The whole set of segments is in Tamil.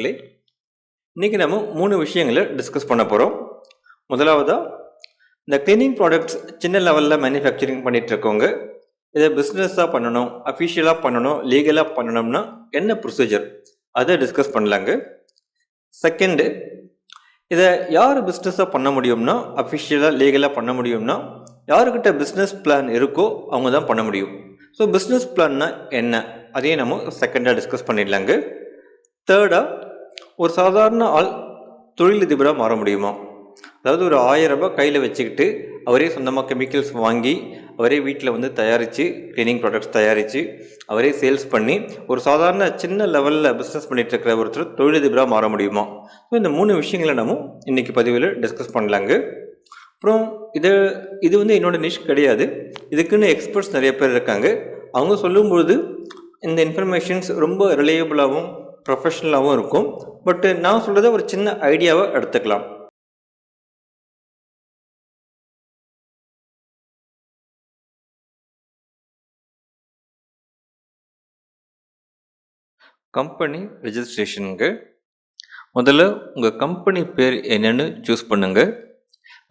நண்பர்களே இன்றைக்கி நம்ம மூணு விஷயங்களை டிஸ்கஸ் பண்ண போகிறோம் முதலாவதாக இந்த க்ளீனிங் ப்ராடக்ட்ஸ் சின்ன லெவலில் மேனுஃபேக்சரிங் பண்ணிகிட்டு இருக்கவங்க இதை பிஸ்னஸாக பண்ணணும் அஃபிஷியலாக பண்ணணும் லீகலாக பண்ணணும்னா என்ன ப்ரொசீஜர் அதை டிஸ்கஸ் பண்ணலாங்க. செகண்டு இதை யார் பிஸ்னஸாக பண்ண முடியும்னா அஃபிஷியலாக லீகலாக பண்ண முடியும்னா யாருக்கிட்ட பிஸ்னஸ் பிளான் இருக்கோ அவங்க தான் பண்ண முடியும். ஸோ பிஸ்னஸ் பிளான்னா என்ன? அதையும் நம்ம செகண்டாக டிஸ்கஸ் பண்ணிடலாங்க. தேர்டாக ஒரு சாதாரண ஆள் தொழிலதிபராக மாற முடியுமா? அதாவது ஒரு ஆயிரம் ரூபாய் கையில் வச்சுக்கிட்டு அவரே சொந்தமாக கெமிக்கல்ஸ் வாங்கி அவரே வீட்டில் வந்து தயாரித்து க்ளீனிங் ப்ராடக்ட்ஸ் தயாரித்து அவரே சேல்ஸ் பண்ணி ஒரு சாதாரண சின்ன லெவலில் பிஸ்னஸ் பண்ணிகிட்டு இருக்கிற ஒருத்தர் தொழிலதிபராக மாற முடியுமா? ஸோ இந்த மூணு விஷயங்களை நம்ம இன்றைக்கி பதிவில் டிஸ்கஸ் பண்ணலாங்க. அப்புறம் இது இது வந்து என்னோடய நிஷ் கிடையாது. இதுக்குன்னு எக்ஸ்பர்ட்ஸ் நிறைய பேர் இருக்காங்க. அவங்க சொல்லும்பொழுது இந்த இன்ஃபர்மேஷன்ஸ் ரொம்ப ரிலையபிளாகவும் ப்ரொஃபஷ்னலாகவும் இருக்கும். பட்டு நான் சொல்கிறத ஒரு சின்ன ஐடியாவை எடுத்துக்கலாம். கம்பெனி ரிஜிஸ்ட்ரேஷனுங்க முதல்ல உங்கள் கம்பெனி பேர் என்னன்னு சூஸ் பண்ணுங்க.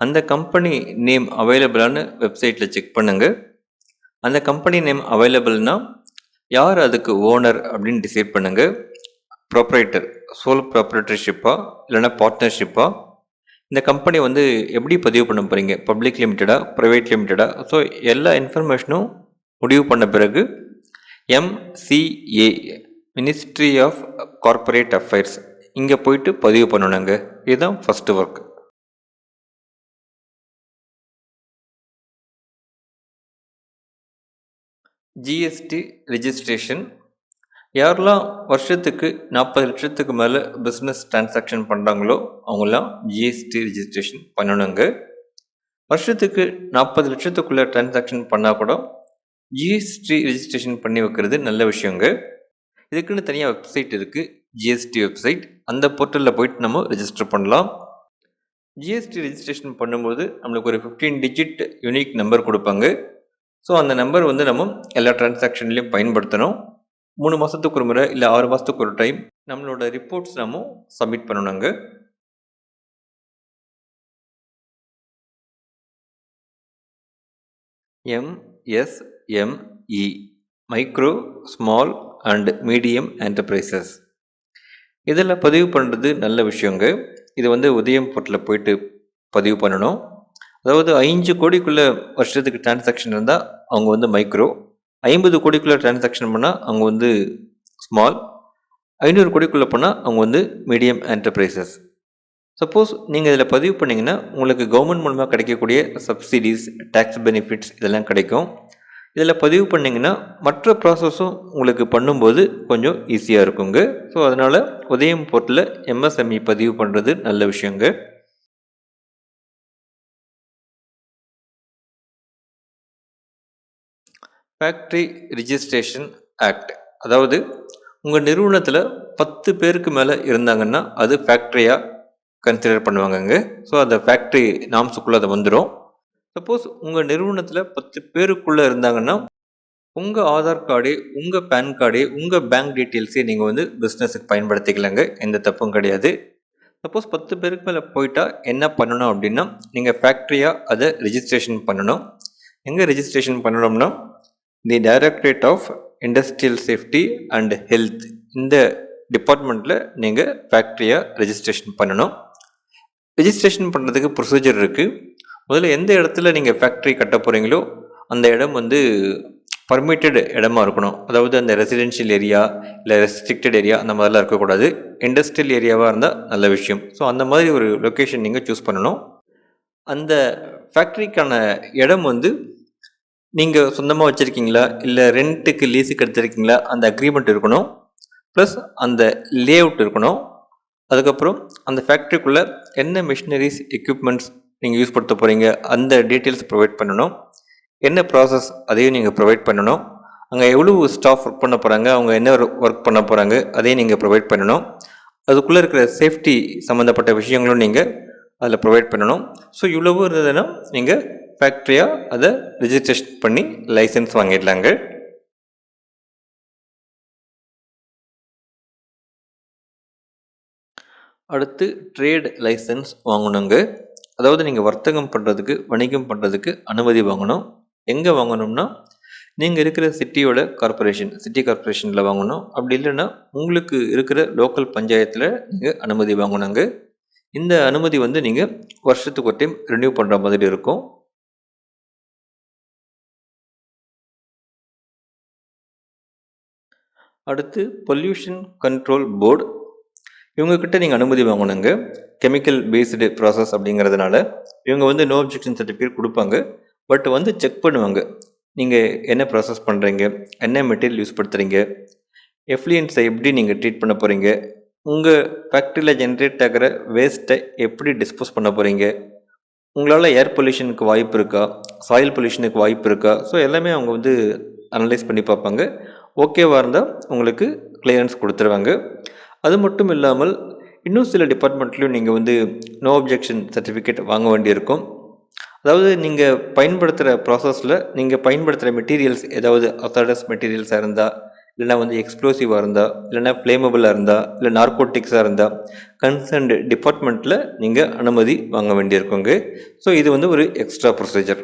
அந்த கம்பெனி நேம் அவைலபிளான வெப்சைட்டில் செக் பண்ணுங்க. அந்த கம்பெனி நேம் அவைலபிள்னால் யார் அதுக்கு ஓனர் அப்படின்னு டிசைட் பண்ணுங்கள் ப்ராப்ரைட்டர் சோல் ப்ராப்ரைட்டர்ஷிப்பா இல்லைன்னா பார்ட்னர்ஷிப்பா இந்த கம்பெனி வந்து எப்படி பதிவு பண்ண போகிறீங்க பப்ளிக் லிமிட்டடா ப்ரைவேட் லிமிட்டடா ஸோ எல்லா இன்ஃபர்மேஷனும் முடிவு பண்ண பிறகு MCA ministry of corporate affairs இங்கே போயிட்டு பதிவு பண்ணணுங்க. இதுதான் ஃபஸ்ட்டு ஒர்க் ஜிஎஸ்டி ரெஜிஸ்ட்ரேஷன் யாரெல்லாம் வருஷத்துக்கு நாற்பது லட்சத்துக்கு மேலே பிஸ்னஸ் டிரான்சாக்ஷன் பண்ணுறாங்களோ அவங்களாம் ஜிஎஸ்டி ரிஜிஸ்ட்ரேஷன் பண்ணணுங்க. வருஷத்துக்கு நாற்பது லட்சத்துக்குள்ளே டிரான்சாக்ஷன் பண்ணால் கூட ஜிஎஸ்டி ரிஜிஸ்ட்ரேஷன் பண்ணி வைக்கிறது நல்ல விஷயங்க. இதுக்குன்னு தனியாக வெப்சைட் இருக்குது ஜிஎஸ்டி வெப்சைட் அந்த போர்ட்டலில் போயிட்டு நம்ம ரிஜிஸ்டர் பண்ணலாம். ஜிஎஸ்டி ரெஜிஸ்ட்ரேஷன் பண்ணும்போது நம்மளுக்கு ஒரு ஃபிஃப்டீன் டிஜிட் யூனிக் நம்பர் கொடுப்பாங்க. ஸோ அந்த நம்பர் வந்து நம்ம எல்லா டிரான்சாக்ஷன்லேயும் பயன்படுத்தணும். மூணு மாதத்துக்கு ஒரு முறை இல்லை ஆறு மாதத்துக்கு ஒரு டைம் நம்மளோட ரிப்போர்ட்ஸ் நம்ம சப்மிட் பண்ணணுங்க. MSME micro small and medium enterprises இதில் பதிவு பண்ணுறது நல்ல விஷயங்க. இது வந்து உதயம் போர்ட்டில் போயிட்டு பதிவு பண்ணணும். அதாவது ஐந்து கோடிக்குள்ளே வருஷத்துக்கு டிரான்சாக்ஷன் இருந்தால் அவங்க வந்து மைக்ரோ ஐம்பது கோடிக்குள்ளே டிரான்சாக்ஷன் பண்ணால் அவங்க வந்து ஸ்மால் ஐநூறு கோடிக்குள்ளே போனால் அவங்க வந்து மீடியம் என்டர்பிரைசஸ் சப்போஸ் நீங்கள் இதில் பதிவு பண்ணிங்கன்னா உங்களுக்கு கவர்மெண்ட் மூலமாக கிடைக்கக்கூடிய சப்சிடிஸ் டேக்ஸ் பெனிஃபிட்ஸ் இதெல்லாம் கிடைக்கும். இதில் பதிவு பண்ணிங்கன்னா மற்ற ப்ராசஸும் உங்களுக்கு பண்ணும்போது கொஞ்சம் ஈஸியாக இருக்குங்க. ஸோ அதனால் உதயம் போர்ட்டில் எம்எஸ்எம்இ பதிவு பண்ணுறது நல்ல விஷயங்க. ஃபேக்ட்ரி ரிஜிஸ்ட்ரேஷன் ஆக்ட் அதாவது உங்கள் நிறுவனத்தில் பத்து பேருக்கு மேலே இருந்தாங்கன்னா அது ஃபேக்ட்ரியாக கன்சிடர் பண்ணுவாங்கங்க ஸோ அந்த ஃபேக்ட்ரி நாம்ஸுக்குள்ளே அதை வந்துடும் சப்போஸ் உங்கள் நிறுவனத்தில் பத்து பேருக்குள்ளே இருந்தாங்கன்னா உங்கள் ஆதார் கார்டு உங்கள் பேன் கார்டு உங்கள் பேங்க் டீட்டெயில்ஸே நீங்கள் வந்து பிஸ்னஸுக்கு பயன்படுத்திக்கலாங்க. எந்த தப்பும் கிடையாது. சப்போஸ் பத்து பேருக்கு மேலே போயிட்டால் என்ன பண்ணணும் அப்படின்னா நீங்கள் ஃபேக்ட்ரியாக அதை ரிஜிஸ்ட்ரேஷன் பண்ணணும். எங்கே ரிஜிஸ்ட்ரேஷன் பண்ணணும்னா the directorate of industrial safety and health இந்த டிபார்ட்மெண்ட்டில் நீங்கள் ஃபேக்ட்ரியாக ரெஜிஸ்ட்ரேஷன் பண்ணணும். ரெஜிஸ்ட்ரேஷன் பண்ணுறதுக்கு ப்ரொசீஜர் இருக்குது முதல்ல எந்த இடத்துல நீங்கள் ஃபேக்ட்ரி கட்ட போகிறீங்களோ அந்த இடம் வந்து பர்மிட்டட் இடமா இருக்கணும். அதாவது அந்த ரெசிடென்ஷியல் ஏரியா இல்லை ரெஸ்ட்ரிக்டட் ஏரியா அந்த மாதிரிலாம் இருக்கக்கூடாது. இண்டஸ்ட்ரியல் ஏரியாவாக இருந்தால் நல்ல விஷயம். ஸோ அந்த மாதிரி ஒரு லொக்கேஷன் நீங்கள் சூஸ் பண்ணணும். அந்த ஃபேக்ட்ரிக்கான இடம் வந்து நீங்கள் சொந்தமாக வச்சுருக்கீங்களா? இல்லை ரெண்ட்டுக்கு லீஸுக்கு எடுத்துருக்கீங்களா? அந்த அக்ரிமெண்ட் இருக்கணும். ப்ளஸ் அந்த லே அவுட் இருக்கணும். அதுக்கப்புறம் அந்த ஃபேக்ட்ரிக்குள்ளே என்ன மிஷினரிஸ் எக்யூப்மெண்ட்ஸ் நீங்கள் யூஸ் படுத்த போகிறீங்க அந்த டீட்டெயில்ஸ் ப்ரொவைட் பண்ணணும். என்ன ப்ராசஸ் அதையும் நீங்கள் ப்ரொவைட் பண்ணணும். அங்கே எவ்வளோ ஸ்டாஃப் ஒர்க் பண்ண போகிறாங்க அவங்க என்ன ஒர்க் பண்ண போகிறாங்க அதையும் நீங்கள் ப்ரொவைட் பண்ணணும். அதுக்குள்ளே இருக்கிற சேஃப்டி சம்மந்தப்பட்ட விஷயங்களும் நீங்கள் அதில் ப்ரொவைட் பண்ணணும். ஸோ இவ்வளவு இருந்ததுன்னா நீங்கள் ஃபேக்ட்ரியாக அதை ரிஜிஸ்ட்ரேஷன் பண்ணி லைசன்ஸ் வாங்கிடலாங்க. அடுத்து ட்ரேட் லைசன்ஸ் வாங்கணுங்க. அதாவது நீங்கள் வர்த்தகம் பண்ணுறதுக்கு வணிகம் பண்ணுறதுக்கு அனுமதி வாங்கணும். எங்கே வாங்கணும்னா நீங்கள் இருக்கிற சிட்டியோட கார்ப்பரேஷன் சிட்டி கார்ப்பரேஷனில் வாங்கணும். அப்படி இல்லைன்னா உங்களுக்கு இருக்கிற லோக்கல் பஞ்சாயத்தில் நீங்கள் அனுமதி வாங்கணுங்க. இந்த அனுமதி வந்து நீங்கள் வருஷத்துக்கு ஒரு டைம் ரினியூ பண்ணுற மாதிரி இருக்கும். அடுத்து பொல்யூஷன் கண்ட்ரோல் போர்டு இவங்கக்கிட்ட நீங்கள் அனுமதி வாங்கணுங்க. கெமிக்கல் பேஸ்டு ப்ராசஸ் அப்படிங்கிறதுனால இவங்க வந்து நோ அப்ஜெக்ஷன் சர்டிஃபிகேட் கொடுப்பாங்க. பட் வந்து செக் பண்ணுவாங்க. நீங்கள் என்ன ப்ராசஸ் பண்ணுறீங்க என்ன மெட்டீரியல் யூஸ் படுத்துகிறீங்க எஃப்ளியன்ஸை எப்படி நீங்கள் ட்ரீட் பண்ண போகிறீங்க உங்கள் ஃபேக்ட்ரியில் ஜென்ரேட் ஆகிற வேஸ்ட்டை எப்படி டிஸ்போஸ் பண்ண போகிறீங்க உங்களால் ஏர் பொல்யூஷனுக்கு வாய்ப்பு இருக்கா? சாயில் பொல்யூஷனுக்கு வாய்ப்பு இருக்கா? ஸோ எல்லாமே அவங்க வந்து அனலைஸ் பண்ணி பார்ப்பாங்க. ஓகேவாக இருந்தால் உங்களுக்கு கிளியரன்ஸ் கொடுத்துருவாங்க. அது மட்டும் இல்லாமல் இன்னும் சில டிபார்ட்மெண்ட்லேயும் நீங்கள் வந்து நோ அப்ஜெக்ஷன் சர்டிஃபிகேட் வாங்க வேண்டியிருக்கும். அதாவது நீங்கள் பயன்படுத்துகிற ப்ராசஸில் நீங்கள் பயன்படுத்துகிற மெட்டீரியல்ஸ் ஏதாவது அசாடஸ் மெட்டீரியல்ஸாக இருந்தால் இல்லைனா வந்து எக்ஸ்ப்ளோசிவாக இருந்தால் இல்லைனா ஃப்ளேமபிளாக இருந்தால் இல்லை நார்கோட்டிக்ஸாக இருந்தால் கன்சர்ன்டு டிபார்ட்மெண்ட்டில் நீங்கள் அனுமதி வாங்க வேண்டியிருக்குங்க. ஸோ இது வந்து ஒரு extra procedure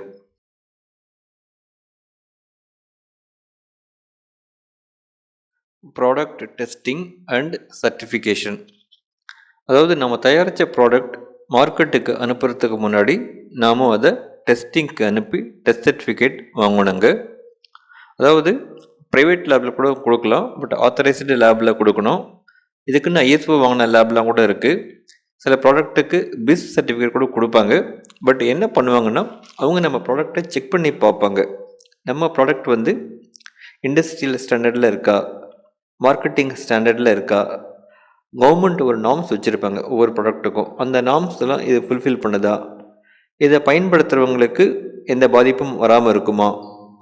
product testing and certification அதாவது நம்ம தயாரித்த ப்ராடக்ட் மார்க்கெட்டுக்கு அனுப்புறதுக்கு முன்னாடி நாம் அதை டெஸ்டிங்க்கு அனுப்பி டெஸ்ட் சர்டிஃபிகேட் வாங்கணுங்க. அதாவது ப்ரைவேட் லேபில் கூட கொடுக்கலாம் பட் ஆத்தரைஸ்டு லேபில் கொடுக்கணும். இதுக்குன்னு ஐஎஸ்ஓ வாங்கின லேப்லாம் கூட இருக்குது சில ப்ராடக்ட்டுக்கு பிஸ் சர்டிஃபிகேட் கூட கொடுப்பாங்க. பட் என்ன பண்ணுவாங்கன்னா அவங்க நம்ம ப்ராடக்டை செக் பண்ணி பார்ப்பாங்க. நம்ம ப்ராடக்ட் வந்து இண்டஸ்ட்ரியல் ஸ்டாண்டர்டில் இருக்கா? மார்க்கெட்டிங் ஸ்டாண்டர்டில் இருக்கா? கவர்மெண்ட் ஒரு நாம்ஸ் வச்சுருப்பாங்க ஒவ்வொரு ப்ராடக்ட்டுக்கும் அந்த நாம்ஸ்லாம் இது ஃபுல்ஃபில் பண்ணுதா? இதை பயன்படுத்துகிறவங்களுக்கு எந்த பாதிப்பும் வராமல் இருக்குமா?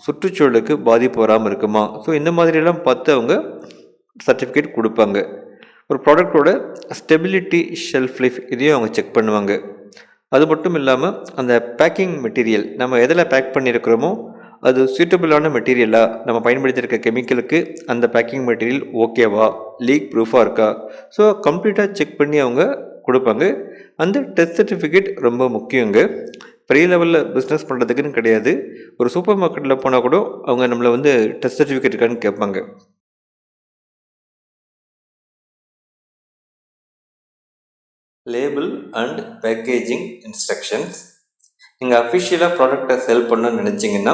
சுற்றுச்சூழலுக்கு பாதிப்பு வராமல் இருக்குமா? ஸோ இந்த மாதிரியெல்லாம் பார்த்து அவங்க சர்டிஃபிகேட் கொடுப்பாங்க. ஒரு ப்ராடக்டோட ஸ்டெபிலிட்டி ஷெல்ஃப் லைஃப் இதையும் அவங்க செக் பண்ணுவாங்க. அது மட்டும் இல்லாமல் அந்த பேக்கிங் மெட்டீரியல் நம்ம எதில் பேக் பண்ணியிருக்கிறோமோ அது சூட்டபிளான மெட்டீரியலாக நம்ம பயன்படுத்தியிருக்க கெமிக்கலுக்கு அந்த பேக்கிங் மெட்டீரியல் ஓகேவா லீக் ப்ரூஃபாக இருக்கா? ஸோ கம்ப்ளீட்டாக செக் பண்ணி அவங்க கொடுப்பாங்க. அந்த டெஸ்ட் சர்டிஃபிகேட் ரொம்ப முக்கியங்க. பெரிய லெவலில் பிஸ்னஸ் பண்ணுறதுக்குன்னு கிடையாது. ஒரு சூப்பர் மார்க்கெட்டில் போனால் கூட அவங்க நம்மளை வந்து டெஸ்ட் சர்டிஃபிகேட் இருக்கான்னு கேட்பாங்க. லேபிள் அண்ட் பேக்கேஜிங் இன்ஸ்ட்ரக்ஷன்ஸ் நீங்கள் அஃபிஷியலாக ப்ராடக்டை செல் பண்ணணும்னு நினச்சிங்கன்னா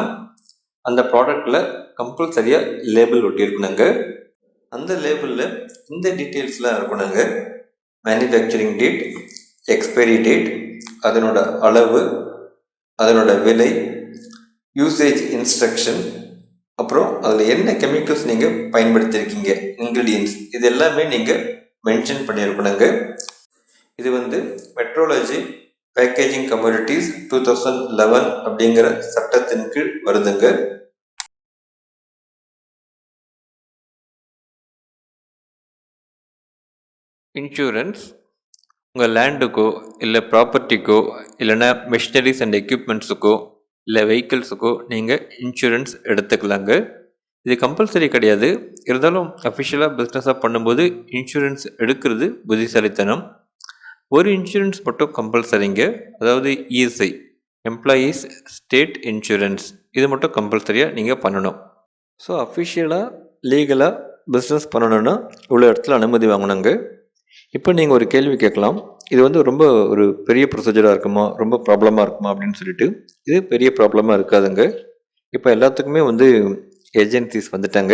அந்த ப்ராடக்டில் கம்பல்சரியாக லேபிள் ஒட்டியிருக்கணுங்க. அந்த லேபிளில் இந்த டீட்டெயில்ஸ்லாம் இருக்கணுங்க. மேனுஃபேக்சரிங் டேட் எக்ஸ்பைரி டேட் அதனோட அளவு அதனோட விலை யூசேஜ் இன்ஸ்ட்ரக்ஷன் அப்புறம் அதில் என்ன கெமிக்கல்ஸ் நீங்கள் பயன்படுத்தியிருக்கீங்க இன்க்ரீடியன்ஸ் இது எல்லாமே நீங்கள் மென்ஷன் பண்ணியிருக்கணுங்க. இது வந்து metrology packaging communities two thousand eleven அப்படிங்கிற சட்டத்தின் கீழ் வருதுங்க. இன்சூரன்ஸ் உங்கள் லேண்டுக்கோ இல்லை ப்ராப்பர்ட்டிக்கோ இல்லைன்னா மிஷினரிஸ் அண்ட் எக்யூப்மெண்ட்ஸுக்கோ இல்லை வெஹிக்கிள்ஸுக்கோ நீங்கள் இன்சூரன்ஸ் எடுத்துக்கலாங்க. இது கம்பல்சரி கிடையாது. இருந்தாலும் அஃபிஷியலாக பிஸ்னஸாக பண்ணும்போது இன்சூரன்ஸ் எடுக்கிறது புத்திசாலித்தனம். ஒரு இன்சூரன்ஸ் மட்டும் கம்பல்சரிங்க அதாவது இஎஸ்ஐ எம்ப்ளாயீஸ் ஸ்டேட் இன்சூரன்ஸ் இது மட்டும் கம்பல்சரியாக நீங்கள் பண்ணணும். ஸோ அஃபிஷியலாக லீகலாக பிஸ்னஸ் பண்ணணுன்னா இவ்வளோ இடத்துல அனுமதி வாங்கணுங்க. இப்போ நீங்கள் ஒரு கேள்வி கேட்கலாம். இது வந்து ரொம்ப ஒரு பெரிய ப்ரொசீஜராக இருக்குமா? ரொம்ப ப்ராப்ளமாக இருக்குமா? அப்படின்னு சொல்லிட்டு. இது பெரிய ப்ராப்ளமாக இருக்காதுங்க. இப்போ எல்லாத்துக்குமே வந்து ஏஜென்சிஸ் வந்துட்டாங்க.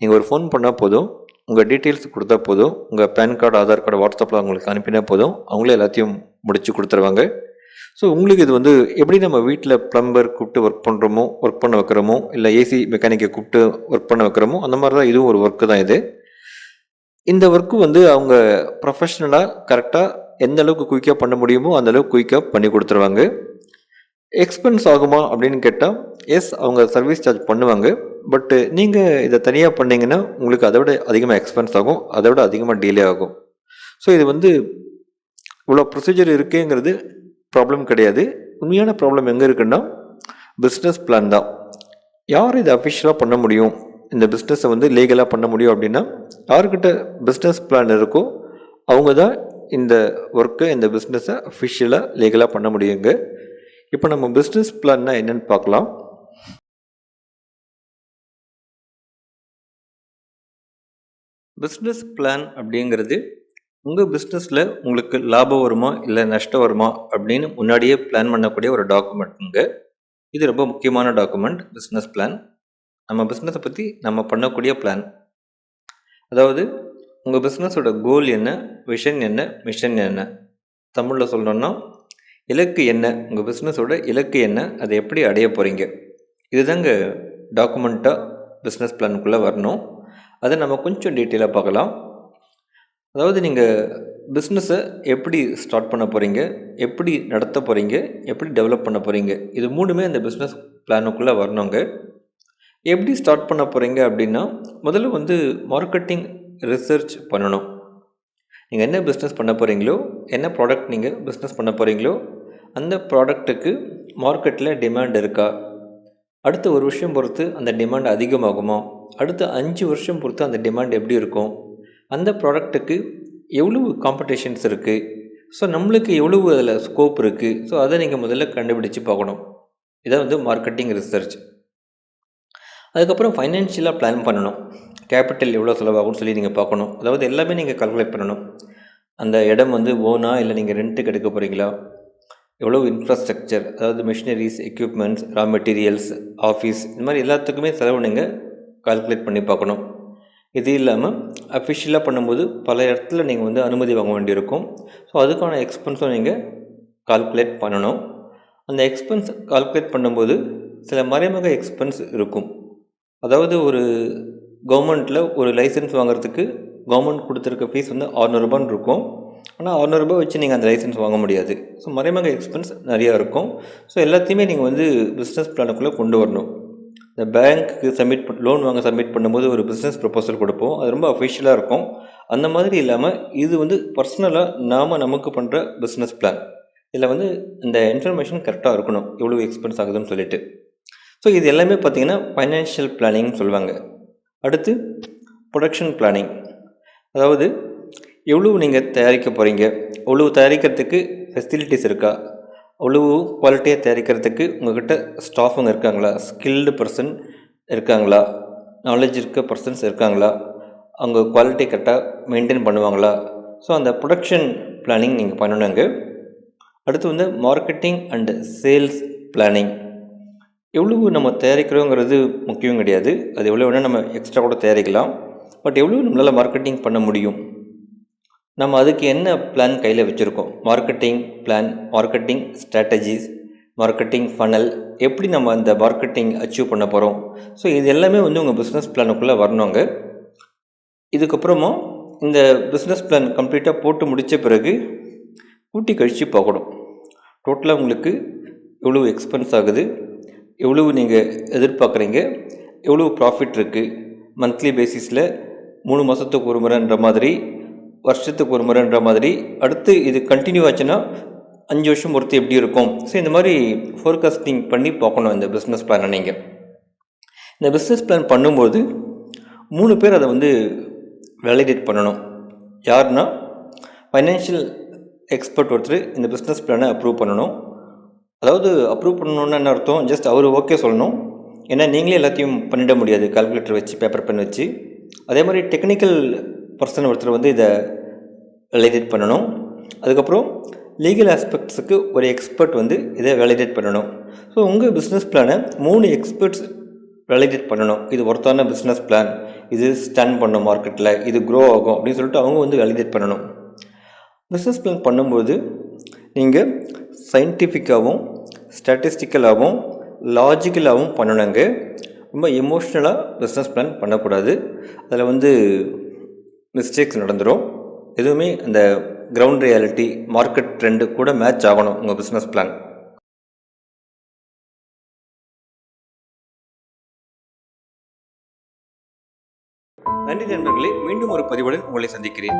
நீங்கள் ஒரு ஃபோன் பண்ணால் போதும். உங்கள் டீட்டெயில்ஸ் கொடுத்தா போதும். உங்கள் பேன் கார்டு ஆதார் கார்டு வாட்ஸ்அப்பில் அவங்களுக்கு அனுப்பினா போதும். அவங்களே எல்லாத்தையும் முடிச்சு கொடுத்துருவாங்க. ஸோ உங்களுக்கு இது வந்து எப்படி நம்ம வீட்டில் ப்ளம்பர் கூப்பிட்டு ஒர்க் பண்ணுறோமோ ஒர்க் பண்ண வைக்கிறோமோ இல்லை ஏசி மெக்கானிக்கை கூப்பிட்டு ஒர்க் பண்ண வைக்கிறோமோ அந்த மாதிரி தான் இதுவும் ஒரு ஒர்க்கு தான் இது. இந்த ஒர்க்கு வந்து அவங்க ப்ரொஃபஷ்னலாக கரெக்டாக எந்த அளவுக்கு குயிக்காக பண்ண முடியுமோ அந்த அளவுக்கு குயிக்காக பண்ணி கொடுத்துருவாங்க. எக்ஸ்பென்ஸ் ஆகுமா அப்படின்னு கேட்டால் எஸ் அவங்க சர்வீஸ் சார்ஜ் பண்ணுவாங்க. பட்டு uh, நீங்கள் இதை தனியாக பண்ணிங்கன்னா உங்களுக்கு அதை விட அதிகமாக எக்ஸ்பென்ஸ் ஆகும். அதை விட அதிகமாக டிலே ஆகும். ஸோ இது வந்து இவ்வளோ ப்ரொசீஜர் இருக்குங்கிறது ப்ராப்ளம் கிடையாது. உண்மையான ப்ராப்ளம் எங்கே இருக்குன்னா பிஸ்னஸ் பிளான் தான். யார் இதை அஃபிஷியலாக பண்ண முடியும்? இந்த பிஸ்னஸை வந்து லீகலாக பண்ண முடியும் அப்படின்னா யாருக்கிட்ட பிஸ்னஸ் பிளான் இருக்கோ அவங்க தான் இந்த ஒர்க்கை இந்த பிஸ்னஸை அஃபிஷியலாக லீகலாக பண்ண முடியுங்க. இப்போ நம்ம பிஸ்னஸ் பிளான்னா என்னென்னு பார்க்கலாம். பிஸ்னஸ் பிளான் அப்படிங்கிறது உங்கள் பிஸ்னஸில் உங்களுக்கு லாபம் வருமா இல்லை நஷ்டம் வருமா அப்படின்னு முன்னாடியே பிளான் பண்ணக்கூடிய ஒரு டாக்குமெண்ட்டுங்க இது ரொம்ப முக்கியமான டாக்குமெண்ட் பிஸ்னஸ் பிளான் நம்ம பிஸ்னஸை பற்றி நம்ம பண்ணக்கூடிய பிளான் அதாவது உங்கள் பிஸ்னஸோட கோல் என்ன விஷன் என்ன மிஷன் என்ன? தமிழில் சொல்லணும்னா இலக்கு என்ன உங்கள் பிஸ்னஸோட இலக்கு என்ன அதை எப்படி அடைய போகிறீங்க இதுதாங்க டாக்குமெண்ட்டாக பிஸ்னஸ் பிளானுக்குள்ளே வரணும். அதை நம்ம கொஞ்சம் டீட்டெயிலாக பார்க்கலாம். அதாவது நீங்கள் பிஸ்னஸை எப்படி ஸ்டார்ட் பண்ண போகிறீங்க எப்படி நடத்த போகிறீங்க எப்படி டெவலப் பண்ண போகிறீங்க இது மூணுமே அந்த பிஸ்னஸ் பிளானுக்குள்ளே வரணுங்க. எப்படி ஸ்டார்ட் பண்ண போகிறீங்க அப்படின்னா முதல்ல வந்து மார்க்கெட்டிங் ரிசர்ச் பண்ணணும். நீங்கள் என்ன பிஸ்னஸ் பண்ண போகிறீங்களோ என்ன ப்ராடக்ட் நீங்கள் பிஸ்னஸ் பண்ண போகிறீங்களோ அந்த ப்ராடக்ட்டுக்கு மார்க்கெட்டில் டிமாண்ட் இருக்கா? அடுத்த ஒரு விஷயம் பொறுத்து அந்த டிமாண்ட் அதிகமாகுமா? அடுத்த அஞ்சு வருஷம் பொறுத்து அந்த டிமாண்ட் எப்படி இருக்கும்? அந்த ப்ராடக்ட்டுக்கு எவ்வளவு காம்படிஷன்ஸ் இருக்குது ஸோ நம்மளுக்கு எவ்வளவு அதில் ஸ்கோப் இருக்குது ஸோ அதை நீங்கள் முதல்ல கண்டுபிடிச்சு பார்க்கணும். இதான் வந்து மார்க்கெட்டிங் ரிசர்ச் அதுக்கப்புறம் ஃபைனான்ஷியலாக பிளான் பண்ணணும். கேபிட்டல் எவ்வளோ செலவாகும்னு சொல்லி நீங்கள் பார்க்கணும். அதாவது எல்லாமே நீங்கள் கால்குலேட் பண்ணணும். அந்த இடம் வந்து ஓனா இல்லை நீங்கள் ரெண்ட்டுக்கு எடுக்க போகிறீங்களா எவ்வளோ இன்ஃப்ராஸ்ட்ரக்சர் அதாவது machineries equipments raw materials office இந்த மாதிரி எல்லாத்துக்குமே செலவு நீங்கள் கால்குலேட் பண்ணி பார்க்கணும். இது இல்லாமல் அஃபிஷியலாக பண்ணும்போது பல இடத்துல நீங்கள் வந்து அனுமதி வாங்க வேண்டியிருக்கும். ஸோ அதுக்கான எக்ஸ்பென்ஸும் நீங்கள் கால்குலேட் பண்ணணும். அந்த எக்ஸ்பென்ஸ் கால்குலேட் பண்ணும்போது சில மறைமுக எக்ஸ்பென்ஸ் இருக்கும். அதாவது ஒரு கவர்மெண்ட்டில் ஒரு லைசன்ஸ் வாங்குறதுக்கு கவர்மெண்ட் கொடுத்துருக்க ஃபீஸ் வந்து அறநூறுபான்னு இருக்கும். ஆனால் அறநூறுபா வச்சு நீங்கள் அந்த லைசன்ஸ் வாங்க முடியாது. ஸோ மறைமுக எக்ஸ்பென்ஸ் நிறையா இருக்கும். ஸோ எல்லாத்தையுமே நீங்கள் வந்து பிஸ்னஸ் பிளானுக்குள்ளே கொண்டு வரணும். இந்த பேங்க்குக்கு சப்மிட் பண் லோன் வாங்க சப்மிட் பண்ணும்போது ஒரு பிஸ்னஸ் ப்ரொபோசல் கொடுப்போம். அது ரொம்ப அஃபிஷியலாக இருக்கும். அந்த மாதிரி இல்லாமல் இது வந்து பர்சனலாக நாம் நமக்கு பண்ணுற பிஸ்னஸ் பிளான் இதில் வந்து இந்த இன்ஃபர்மேஷன் கரெக்டாக இருக்கணும். எவ்வளோ எக்ஸ்பென்ஸ் ஆகுதுன்னு சொல்லிட்டு. ஸோ இது எல்லாமே பார்த்திங்கன்னா ஃபைனான்ஷியல் பிளானிங்னு சொல்லுவாங்க. அடுத்து ப்ரொடக்ஷன் பிளானிங் அதாவது எவ்வளவு நீங்கள் தயாரிக்க போகிறீங்க எவ்வளவு தயாரிக்கிறதுக்கு ஃபெசிலிட்டிஸ் இருக்கா? அவ்வளவு குவாலிட்டியாக தயாரிக்கிறதுக்கு உங்கள்கிட்ட ஸ்டாஃபுங்க இருக்காங்களா? ஸ்கில்டு பர்சன் இருக்காங்களா? நாலேஜ் இருக்க பர்சன்ஸ் இருக்காங்களா? அவங்க குவாலிட்டி கரெக்டாக மெயின்டைன் பண்ணுவாங்களா? ஸோ அந்த ப்ரொடக்ஷன் பிளானிங் நீங்கள் பண்ணணுங்க. அடுத்து வந்து மார்க்கெட்டிங் அண்டு சேல்ஸ் பிளானிங் எவ்வளவு நம்ம தயாரிக்கிறோங்கிறது முக்கியம் கிடையாது. அது எவ்வளோ வேணால் நம்ம எக்ஸ்ட்ரா கூட தயாரிக்கலாம். பட் எவ்வளோ நம்மளால் மார்க்கெட்டிங் பண்ண முடியும்? நம்ம அதுக்கு என்ன பிளான் கையில் வச்சுருக்கோம்? Marketing plan marketing strategies marketing funnel எப்படி நம்ம அந்த மார்க்கெட்டிங் அச்சீவ் பண்ண போகிறோம் ஸோ இது எல்லாமே வந்து உங்கள் பிஸ்னஸ் பிளானுக்குள்ளே வரணுங்க இதுக்கப்புறமா இந்த பிஸ்னஸ் பிளான் கம்ப்ளீட்டாக போட்டு முடித்த பிறகு கூட்டி கழித்து பார்க்கணும். டோட்டலாக உங்களுக்கு எவ்வளோ எக்ஸ்பென்ஸ் ஆகுது? எவ்வளவு நீங்கள் எதிர்பார்க்குறீங்க? எவ்வளோ ப்ராஃபிட் இருக்குது மந்த்லி பேசிஸில் மூணு மாதத்துக்கு ஒரு முறைன்ற மாதிரி வருஷத்துக்கு ஒரு முறைன்ற மாதிரி. அடுத்து இது கண்டினியூ ஆச்சுன்னா அஞ்சு வருஷம் பொறுத்து எப்படி இருக்கும்? ஸோ இந்த மாதிரி ஃபோர்காஸ்டிங் பண்ணி பார்க்கணும் இந்த பிஸ்னஸ் பிளானை நீங்கள் இந்த பிஸ்னஸ் பிளான் பண்ணும்போது மூணு பேர் அதை வந்து வேலிடேட் பண்ணணும். யாருன்னா ஃபைனான்ஷியல் எக்ஸ்பர்ட் ஒருத்தர் இந்த பிஸ்னஸ் பிளானை அப்ரூவ் பண்ணணும். அதாவது அப்ரூவ் பண்ணணும்னு என்ன அர்த்தம்? ஜஸ்ட் அவர் ஓகே சொல்லணும். ஏன்னா நீங்களே எல்லாத்தையும் பண்ணிட முடியாது. கால்குலேட்டர் வச்சு பேப்பர் பென் வச்சு. அதே மாதிரி டெக்னிக்கல் பர்சன் ஒருத்தர் வந்து இதை வேலிடேட் பண்ணணும். அதுக்கப்புறம் லீகல் ஆஸ்பெக்ட்ஸுக்கு ஒரு எக்ஸ்பர்ட் வந்து இதை வேலிடேட் பண்ணணும். ஸோ உங்கள் பிஸ்னஸ் பிளானை மூணு எக்ஸ்பர்ட்ஸ் வேலிடேட் பண்ணணும். இது ஒருத்தான பிஸ்னஸ் பிளான் இது ஸ்டாண்ட் பண்ணும் மார்க்கெட்டில் இது க்ரோ ஆகும் அப்படின்னு சொல்லிட்டு அவங்க வந்து வேலிடேட் பண்ணணும். பிஸ்னஸ் பிளான் பண்ணும்போது நீங்கள் சயின்டிஃபிக்காகவும் ஸ்டாட்டிஸ்டிக்கலாகவும் லாஜிக்கலாகவும் பண்ணணுங்க. ரொம்ப எமோஷ்னலாக பிஸ்னஸ் பிளான் பண்ணக்கூடாது. அதில் வந்து மிஸ்டேக்ஸ் நடந்துடும் எதுவுமே அந்த கிரவுண்ட் ரியாலிட்டி மார்க்கெட் ட்ரெண்டு கூட மேட்ச் ஆகணும் உங்கள் பிஸ்னஸ் பிளான் நன்றி நண்பர்களே மீண்டும் ஒரு பதிவுடன் உங்களை சந்திக்கிறேன்.